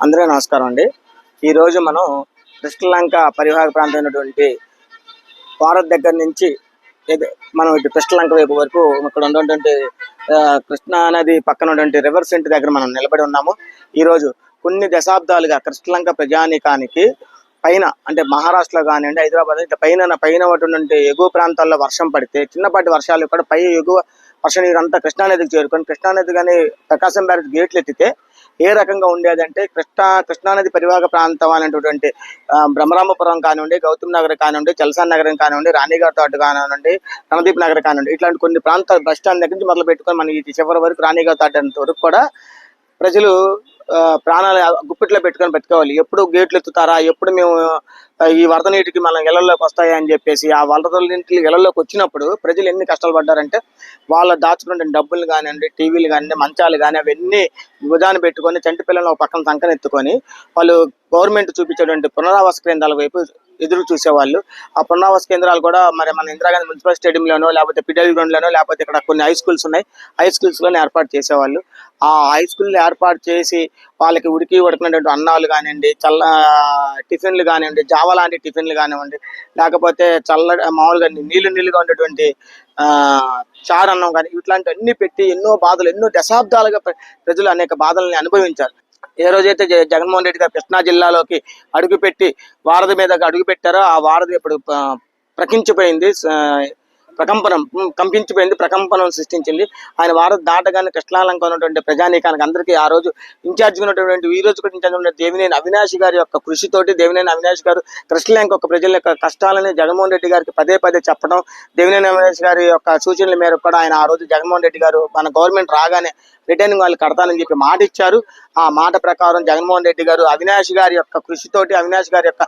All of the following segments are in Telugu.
అందరికీ నమస్కారం అండి. ఈరోజు మనం కృష్ణలంక పరివాహక ప్రాంతమైనటువంటి భారత్ దగ్గర నుంచి మనం ఇటు కృష్ణలంక వైపు వరకు ఇక్కడ ఉన్నటువంటి కృష్ణా నది పక్కన ఉన్నటువంటి రివర్ సెంట్ దగ్గర మనం నిలబడి ఉన్నాము. ఈరోజు కొన్ని దశాబ్దాలుగా కృష్ణలంక ప్రజానీకానికి పైన అంటే మహారాష్ట్రలో కానివ్వండి హైదరాబాద్ ఇట్లా పైన పైన ఉన్నటువంటి ఎగువ ప్రాంతాల్లో వర్షం పడితే చిన్నపాటి వర్షాలు కూడా పై ఎగువ వర్ష నీరు అంతా కృష్ణానదికి చేరుకొని కృష్ణానది కానీ ప్రకాశం బ్యారేజ్ గేట్లు ఎత్తితే ఏ రకంగా ఉండేదంటే కృష్ణా కృష్ణానది పరివాహక ప్రాంతం అనేటటువంటి బ్రహ్మరామపురం కానివ్వండి గౌతమ్ నగర్ కానివ్వండి చలసాన్ నగరం కానివ్వండి రాణిగారి తోట కానివ్వండి రణదీప్ నగర్ కానివ్వండి ఇట్లాంటి కొన్ని ప్రాంతాలు బస్ స్టాండ్ దగ్గర నుంచి మొదలు పెట్టుకొని మనకి ఈ చివరి వరకు రాణిగారి తోట అంత వరకు కూడా ప్రజలు ప్రాణాలు గుప్పిట్లో పెట్టుకొని పెట్టుకోవాలి ఎప్పుడు గేట్లు ఎత్తుతారా? ఎప్పుడు మేము ఈ వరద నీటికి మన ఇళ్ళలోకి వస్తాయా అని చెప్పేసి ఆ వరద నీటికి ఇళ్ళలోకి వచ్చినప్పుడు ప్రజలు ఎన్ని కష్టాలు పడ్డారంటే వాళ్ళ దాచుకున్న డబ్బులు కానివ్వండి టీవీలు కానివ్వండి మంచాలు కానీ అవన్నీ భుజాన్ని పెట్టుకొని చంటి పిల్లలను ఒక పక్కన సంకన ఎత్తుకొని వాళ్ళు గవర్నమెంట్ చూపించేటువంటి పునరావాస కేంద్రాల వైపు ఎదురు చూసేవాళ్ళు. ఆ పునరావాస కేంద్రాలు కూడా మరి మన ఇందిరాగాంధీ మున్సిపల్ స్టేడియంలోనో లేకపోతే పిడల్ గ్రౌండ్లోనో లేకపోతే ఇక్కడ కొన్ని హై స్కూల్స్ ఉన్నాయి. హై స్కూల్స్లోనే ఏర్పాటు చేసేవాళ్ళు. ఆ హై స్కూల్ని ఏర్పాటు చేసి వాళ్ళకి ఉడికి ఉడికినటువంటి అన్నాలు కానివ్వండి చల్ల టిఫిన్లు కానివ్వండి జావ లాంటి టిఫిన్లు కానివ్వండి లేకపోతే చల్ల మామూలుగా నీళ్ళు నీళ్ళుగా ఉండేటువంటి చారన్నం చారు అన్నం కానీ ఇట్లాంటివన్నీ పెట్టి ఎన్నో బాధలు ఎన్నో దశాబ్దాలుగా ప్ర- ప్రజలు అనేక బాధల్ని అనుభవించారు. ఏ రోజైతే జగన్మోహన్ రెడ్డి గారు కృష్ణా జిల్లాలోకి అడుగుపెట్టి వారధి మీద అడుగు పెట్టారో ఆ వారధి ఇప్పుడు ప్రకించిపోయింది ప్రకంపనం కంపించిపోయింది ప్రకంపనం సృష్టించింది. ఆయన వారు దాటగానే కృష్ణాలంక ఉన్నటువంటి ప్రజానీకానికి అందరికీ ఆ రోజు ఇన్ఛార్జ్ ఉన్నటువంటి ఈ రోజు కూడా ఇన్ఛార్జ్ ఉన్న దేవినేని అవినాష్ గారి యొక్క కృషితోటి దేవినేని అవినాష్ గారు కృష్ణలంక యొక్క ప్రజల యొక్క కష్టాలని జగన్మోహన్ రెడ్డి గారికి పదే పదే చెప్పడం దేవినేని అవినాష్ గారి యొక్క సూచనల మేరకు కూడా ఆయన ఆ రోజు జగన్మోహన్ రెడ్డి గారు మన గవర్నమెంట్ రాగానే రిటర్నింగ్ వాళ్ళు కడతానని చెప్పి మాట ఇచ్చారు. ఆ మాట ప్రకారం జగన్మోహన్ రెడ్డి గారు అవినాష్ గారి యొక్క కృషితోటి అవినాష్ గారి యొక్క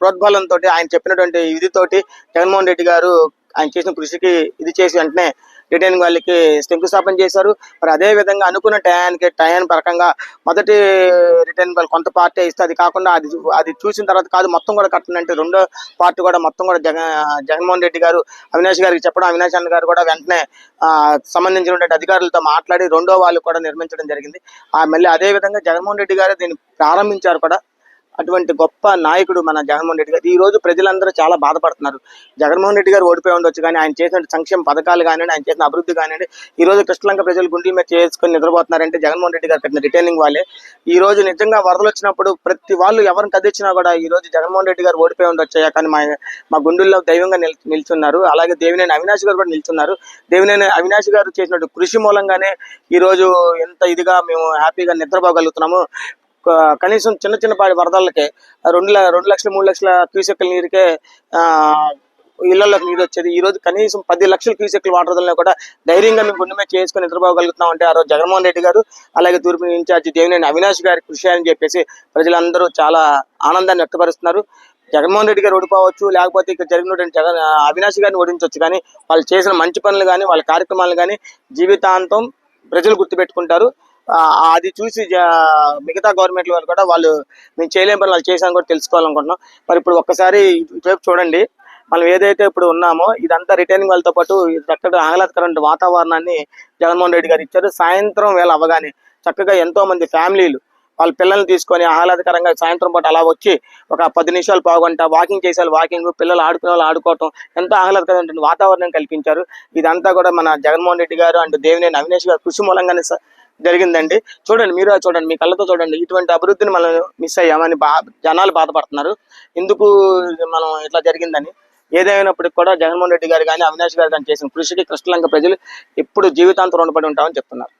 ప్రోద్బలంతో ఆయన చెప్పినటువంటి ఇదితోటి జగన్మోహన్ రెడ్డి గారు ఆయన చేసిన కృషికి ఇది చేసి వెంటనే రిటర్నింగ్ వాళ్ళకి శంకుస్థాపన చేశారు. మరి అదే విధంగా అనుకున్న టయానికి టయాన్ ప్రకంగా మొదటి రిటర్న్ వాళ్ళు కొంత పార్టీ ఇస్తే అది కాకుండా అది అది చూసిన తర్వాత కాదు మొత్తం కూడా కట్టనంటే రెండో పార్టీ కూడా మొత్తం కూడా జగన్ జగన్మోహన్ రెడ్డి గారు అవినాష్ గారికి చెప్పడం అవినాష్ అన్న గారు కూడా వెంటనే సంబంధించినటువంటి అధికారులతో మాట్లాడి రెండో వాళ్ళు కూడా నిర్మించడం జరిగింది. ఆ మళ్ళీ అదే విధంగా జగన్మోహన్ రెడ్డి గారు దీన్ని ప్రారంభించారు కూడా. అటువంటి గొప్ప నాయకుడు మన జగన్మోహన్ రెడ్డి గారు. ఈ రోజు ప్రజలందరూ చాలా బాధపడుతున్నారు. జగన్మోహన్ రెడ్డి గారు ఓడిపోయి ఉండొచ్చు కానీ ఆయన చేసిన సంక్షేమ పథకాలు కానివ్వండి ఆయన చేసిన అభివృద్ధి కానివ్వండి ఈ రోజు కృష్ణలంక ప్రజలు గుండె మీద చేసుకొని నిద్రపోతున్నారంటే జగన్మోహన్ రెడ్డి గారు పెట్టిన రిటైనింగ్ వాళ్ళే. ఈ రోజు నిజంగా వరదలు వచ్చినప్పుడు ప్రతి వాళ్ళు ఎవరిని కదిలిచ్చినా కూడా ఈ రోజు జగన్మోహన్ రెడ్డి గారు ఓడిపోయి ఉండొచ్చాయా కానీ మా మా గుండెల్లో దైవంగా నిల్ నిల్చున్నారు. అలాగే దేవినేని అవినాష్ గారు కూడా నిల్చున్నారు. దేవినేని అవినాష్ గారు చేసినట్టు కృషి మూలంగానే ఈ రోజు ఎంత ఇదిగా మేము హ్యాపీగా నిద్రపోగలుగుతున్నాము. కనీసం చిన్న చిన్నపాటి వరదలకే రెండు ల- రెండు లక్షల మూడు లక్షల క్యూసెక్ల నీరుకే ఆ ఇళ్ళలోకి నీరు వచ్చేది. ఈ రోజు కనీసం పది లక్షల క్యూసెక్లు వాటర్ కూడా ధైర్యంగా మేము గుండె మీద చేసుకుని నిద్రపోగలుగుతున్నాం అంటే ఆ రోజు జగన్మోహన్ రెడ్డి గారు అలాగే తూర్పు ఇన్ఛార్జి దేవినేని అవినాష్ గారి కృషి అని చెప్పేసి ప్రజలందరూ చాలా ఆనందాన్ని వ్యక్తపరుస్తున్నారు. జగన్మోహన్ రెడ్డి గారు ఓడిపోవచ్చు లేకపోతే ఇక్కడ జరిగినటువంటి జగన్ అవినాష్ గారిని ఓడించవచ్చు కానీ వాళ్ళు చేసిన మంచి పనులు కానీ వాళ్ళ కార్యక్రమాలు కానీ జీవితాంతం ప్రజలు గుర్తుపెట్టుకుంటారు. అది చూసి మిగతా గవర్నమెంట్ వాళ్ళు కూడా వాళ్ళు మేము చేయలేని పనులు వాళ్ళు చేసాం కూడా తెలుసుకోవాలనుకుంటున్నాం. మరి ఇప్పుడు ఒక్కసారి ఇటువైపు చూడండి. మనం ఏదైతే ఇప్పుడు ఉన్నామో ఇదంతా రిటైనింగ్ వాళ్ళతో పాటు చక్కగా ఆహ్లాదకరమైన వాతావరణాన్ని జగన్మోహన్ రెడ్డి గారు ఇచ్చారు. సాయంత్రం వేళ అవ్వగానే చక్కగా ఎంతో మంది ఫ్యామిలీలు వాళ్ళ పిల్లల్ని తీసుకొని ఆహ్లాదకరంగా సాయంత్రం పాటు అలా వచ్చి ఒక పది నిమిషాలు పావుగంట వాకింగ్ చేసేవాళ్ళు వాకింగ్ పిల్లలు ఆడుకునే వాళ్ళు ఆడుకోవటం ఎంతో ఆహ్లాదకరమైన వాతావరణం కల్పించారు. ఇదంతా కూడా మన జగన్మోహన్ రెడ్డి గారు అండ్ దేవినేని అవినేష్ గారు కృషి మూలంగానే జరిగిందండి. చూడండి మీరు చూడండి మీ కళ్ళతో చూడండి. ఇటువంటి అభివృద్ధిని మనం మిస్ అయ్యామని బా జనాలు బాధపడుతున్నారు. ఎందుకు మనం ఇట్లా జరిగిందని? ఏదైనప్పటికి కూడా జగన్మోహన్ రెడ్డి గారు కానీ అవినాష్ గారు కానీ చేసిన కృషికి కృష్ణలంక ప్రజలు ఎప్పుడు జీవితాంతం రుణపడి ఉంటామని చెప్తున్నారు.